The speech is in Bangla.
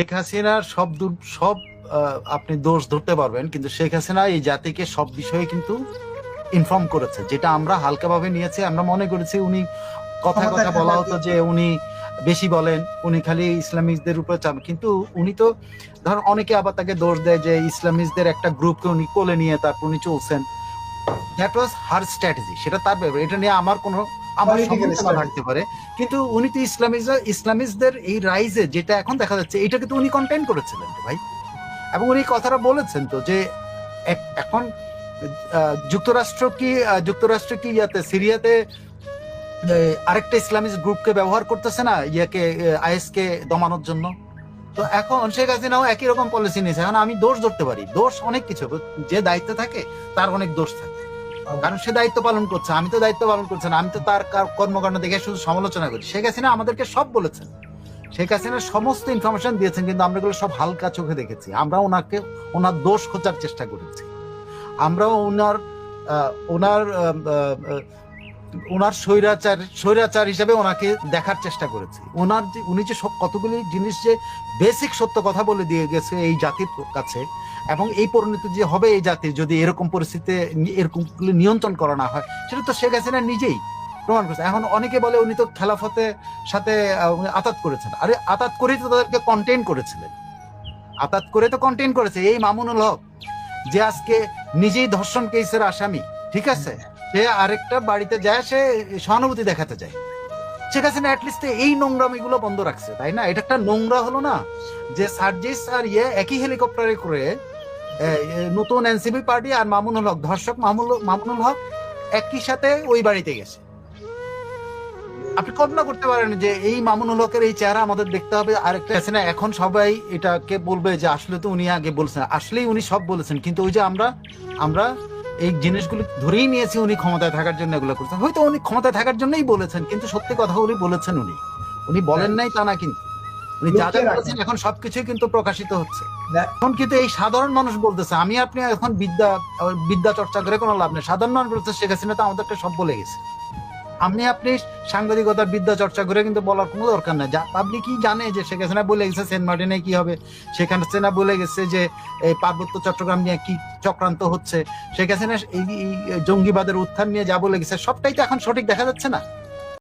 শেখ হাসিনার সব সব আপনি দোষ ধরতে পারবেন কিন্তু শেখ হাসিনা এই জাতিকে সব বিষয়ে কিন্তু ইনফর্ম করেছে। যেটা আমরা হালকাভাবে নিয়েছি আমরা মনে করেছি উনি কথা কথা বলা হতো যে উনি বেশি বলেন উনি খালি ইসলামিকদের উপরে চাপ। কিন্তু উনি তো ধর অনেকে আবার তাকে দোষ দেয় যে ইসলামিকদের একটা গ্রুপকে উনি কোলে নিয়ে তারপর উনি চলছেন। দ্যাট ওয়াজ হার স্ট্র্যাটেজি সেটা তার ব্যাপার এটা নিয়ে আমার কোনো আমার strategy. থাকতে পারে। কিন্তু উনি তো ইসলামিজ ইসলামিস্টদের এই রাইজে যেটা এখন দেখা যাচ্ছে এটা কিন্তু উনি কন্টেন্ট করেছিলেন ভাই। এবং উনি কথাটা বলেছেন তো যে এখন যুক্তরাষ্ট্র কি যুক্তরাষ্ট্র কি ইয়াতে সিরিয়াতে আরেকটা ইসলামিস্ট গ্রুপকে ব্যবহার করতেছে না ইয়াকে আইএস কে দমানোর জন্য? তো এখন শেখ হাসিনাও একই রকম পলিসি নিয়েছে। এখন আমি দোষ ধরতে পারি। দোষ অনেক কিছু যে দায়িত্বে থাকে তার অনেক দোষ থাকে। কারণ সে দায়িত্ব পালন করছে, আমি তো দায়িত্ব পালন করছি না, আমি তো তার কার- কর্মকাণ্ড দেখে শুধু সমালোচনা করি। শেখ হাসিনা আমাদেরকে সব বলেছেন। শেখ হাসিনা সমস্ত ইনফরমেশন দিয়েছেন, কিন্তু আমরা এগুলো সব হালকা চোখে দেখেছি। আমরা ওনাকে, ওনার দোষ খোঁজার চেষ্টা করেছি। আমরা ওনার ওনার ওনার স্বৈরাচার স্বৈরাচার হিসেবে ওনাকে দেখার চেষ্টা করেছি। ওনার যে, উনি যে সব কতগুলি জিনিস যে বেসিক সত্য কথা বলে দিয়ে গেছে এই জাতির কাছে, এবং এই পরিণতি যে হবে এই জাতির যদি এরকম পরিস্থিতিতে এরকম নিয়ন্ত্রণ করা না হয়, সেটা তো শেখ হাসিনা নিজেই প্রমাণ করেছে। এখন অনেকে বলে উনি তো খেলাফতে সাথে আতাত করেছেন। আরে, আতাত করেই তো তাদেরকে কন্টেন করেছিলেন। আতাত করে তো কন্টেন করেছে। এই মামুনুল হক, যে আজকে নিজেই ধর্ষণ কেসের আসামি, ঠিক আছে? সে আরেকটা বাড়িতে যায়, সে সহানুভূতি দেখাতে যায়। শেখ হাসিনা অ্যাটলিস্ট এই নোংরামিগুলো বন্ধ রাখছে, তাই না? এটা একটা নোংরা হলো না? যে সার্জিস আর ইয়ে একই হেলিকপ্টারে করে নতুন এনসিপি পার্টি আর মামুনুল হক, ধর্ষক মামুল, মামুনুল হক একই সাথে ওই বাড়িতে গেছে। আপনি কল্পনা করতে পারেন যে এই মামুনুল হকের এই চেহারা আমাদের দেখতে হবে, আরেকটা আছে না এখন সবাই এটাকে বলবে যে আসলে তো উনি আগে বলছেন, আসলেই উনি সব বলেছেন, কিন্তু ওই যে আমরা আমরা এই জিনিসগুলো ধরেই নিয়েছি উনি ক্ষমতায় থাকার জন্য এগুলো করছেন। হয়তো উনি ক্ষমতায় থাকার জন্যই বলেছেন কিন্তু সত্যি কথা উনি বলেছেন উনি। উনি বলেন নাই তা না কিন্তু। উনি যা যা বলেছেন এখন সবকিছুই কিন্তু প্রকাশিত হচ্ছে। এখন কিন্তু এই সাধারণ মানুষ বলতেছে আমি আপনি এখন বিদ্যা বিদ্যা চর্চা করে কোনো লাভ নেই। সাধারণ মানুষ বলতে শেখ হাসিনা তো আমাদেরকে সব বলে গেছে। আপনি আপনি সাংবাদিকতার বিদ্যা চর্চা করে কিন্তু বলার কোনো দরকার নাই। কি জানে যে শেখ হাসিনা বলে গেছে সেন্ট মার্টিনে কি হবে। শেখ হাসিনা বলে গেছে যে, এই পার্বত্য চট্টগ্রাম নিয়ে কি চক্রান্ত হচ্ছে। শেখ হাসিনা এই জঙ্গিবাদের উত্থান নিয়ে যা বলে গেছে, সবটাই তো এখন সঠিক দেখা যাচ্ছে না।